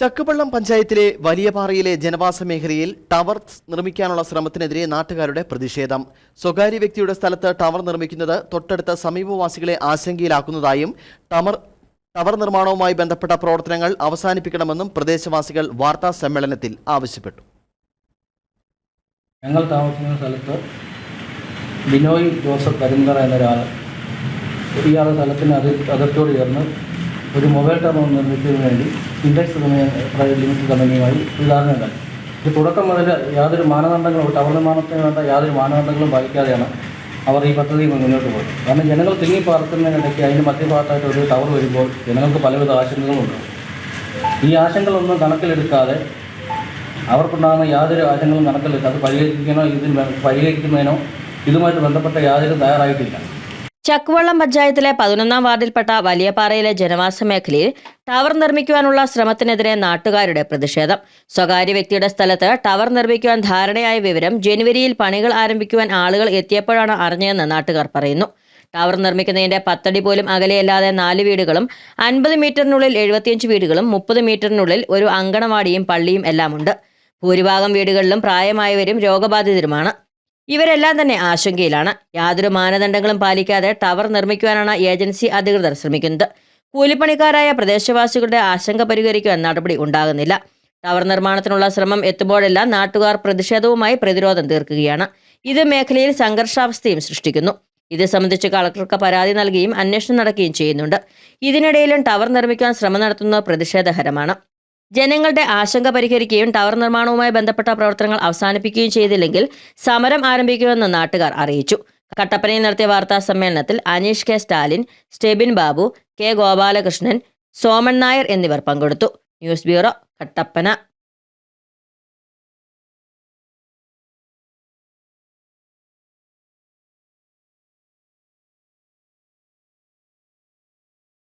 ചക്കുപള്ളം പഞ്ചായത്തിലെ വലിയപാറയിലെ ജനവാസ മേഖലയിൽ ടവർ നിർമ്മിക്കാനുള്ള ശ്രമത്തിനെതിരെ നാട്ടുകാരുടെ പ്രതിഷേധം. സ്വകാര്യ വ്യക്തിയുടെ സ്ഥലത്ത് ടവർ നിർമ്മിക്കുന്നത് തൊട്ടടുത്ത സമീപവാസികളെ ആശങ്കയിലാക്കുന്നതായും ടവർ ടവർ നിർമ്മാണവുമായി ബന്ധപ്പെട്ട പ്രവർത്തനങ്ങൾ അവസാനിപ്പിക്കണമെന്നും പ്രദേശവാസികൾ വാർത്താ സമ്മേളനത്തിൽ ആവശ്യപ്പെട്ടു. ഞങ്ങൾ താമസിക്കുന്ന സ്ഥലത്ത് ബിനോയ് ജോസഫ് കരിന്തറ എന്നൊരാൾ ഇയാളുടെ സ്ഥലത്തിന് അതിർ അതിർത്തിയോട് ചേർന്ന് ഒരു മൊബൈൽ ടവർ നിർമ്മിക്കുന്നതിന് വേണ്ടി ഇൻഡെക്സ് പ്രൈവറ്റ് ലിമിറ്റഡ് കമ്പനിയുമായി ഉദാഹരണമുണ്ടായി ഇത് തുടക്കം മുതൽ യാതൊരു മാനദണ്ഡങ്ങളും ടവർ നിർമ്മാണത്തിന് വേണ്ട യാതൊരു മാനദണ്ഡങ്ങളും പാലിക്കാതെയാണ് അവർ ഈ പദ്ധതി മുന്നോട്ട് പോകുന്നത് കാരണം ജനങ്ങൾ തിങ്ങി പാർക്കുന്നതിനിടയ്ക്ക് അതിന്റെ മധ്യഭാഗത്തായിട്ട് ഒരു ടവർ വരുമ്പോൾ ജനങ്ങൾക്ക് പലവിധ ആശങ്കകളുണ്ട് ഈ ആശങ്കകളൊന്നും കണക്കിലെടുക്കാതെ അവർക്കുണ്ടാകുന്ന യാതൊരു ആശങ്കകളും കണക്കിലെടുക്കാതെ പരിഹരിക്കണോ ഇതിന് പരിഹരിക്കുന്നതിനോ ഇതുമായിട്ട് ബന്ധപ്പെട്ട യാതൊരു തയ്യാറായിട്ടില്ല. ചക്കുവള്ളം പഞ്ചായത്തിലെ പതിനൊന്നാം വാർഡിൽപ്പെട്ട വലിയപാറയിലെ ജനവാസ മേഖലയിൽ ടവർ നിർമ്മിക്കുവാനുള്ള ശ്രമത്തിനെതിരെ നാട്ടുകാരുടെ പ്രതിഷേധം. സ്വകാര്യ വ്യക്തിയുടെ സ്ഥലത്ത് ടവർ നിർമ്മിക്കുവാൻ ധാരണയായ വിവരം ജനുവരിയിൽ പണികൾ ആരംഭിക്കുവാൻ ആളുകൾ എത്തിയപ്പോഴാണ് അറിഞ്ഞതെന്ന് നാട്ടുകാർ പറയുന്നു. ടവർ നിർമ്മിക്കുന്നതിന്റെ പത്തടി പോലും അകലെയല്ലാതെ നാല് വീടുകളും അൻപത് മീറ്ററിനുള്ളിൽ എഴുപത്തിയഞ്ച് വീടുകളും മുപ്പത് മീറ്ററിനുള്ളിൽ ഒരു അങ്കണവാടിയും പള്ളിയും എല്ലാമുണ്ട്. ഭൂരിഭാഗം വീടുകളിലും പ്രായമായവരും രോഗബാധിതരുമാണ്. ഇവരെല്ലാം തന്നെ ആശങ്കയിലാണ്. യാതൊരു മാനദണ്ഡങ്ങളും പാലിക്കാതെ ടവർ നിർമ്മിക്കുവാനാണ് ഏജൻസി അധികൃതർ ശ്രമിക്കുന്നത്. കൂലിപ്പണിക്കാരായ പ്രദേശവാസികളുടെ ആശങ്ക പരിഹരിക്കുവാൻ നടപടി ഉണ്ടാകുന്നില്ല. ടവർ നിർമ്മാണത്തിനുള്ള ശ്രമം എത്തുമ്പോഴെല്ലാം നാട്ടുകാർ പ്രതിഷേധവുമായി പ്രതിരോധം തീർക്കുകയാണ്. ഇത് മേഖലയിൽ സംഘർഷാവസ്ഥയും സൃഷ്ടിക്കുന്നു. ഇത് സംബന്ധിച്ച് കളക്ടർക്ക് പരാതി നൽകുകയും അന്വേഷണം നടക്കുകയും ചെയ്യുന്നുണ്ട്. ഇതിനിടയിലും ടവർ നിർമ്മിക്കാൻ ശ്രമം നടത്തുന്നത് പ്രതിഷേധകരമാണ്. ജനങ്ങളുടെ ആശങ്ക പരിഹരിക്കുകയും ടവർ നിർമ്മാണവുമായി ബന്ധപ്പെട്ട പ്രവർത്തനങ്ങൾ അവസാനിപ്പിക്കുകയും ചെയ്തില്ലെങ്കിൽ സമരം ആരംഭിക്കുമെന്ന് നാട്ടുകാർ അറിയിച്ചു. കട്ടപ്പനയിൽ നടത്തിയ വാർത്താ സമ്മേളനത്തിൽ Aneesh K Stalin Stebin Babu K Gopalakrishnan Soman Nair എന്നിവർ പങ്കെടുത്തു. News bureau Kattappana.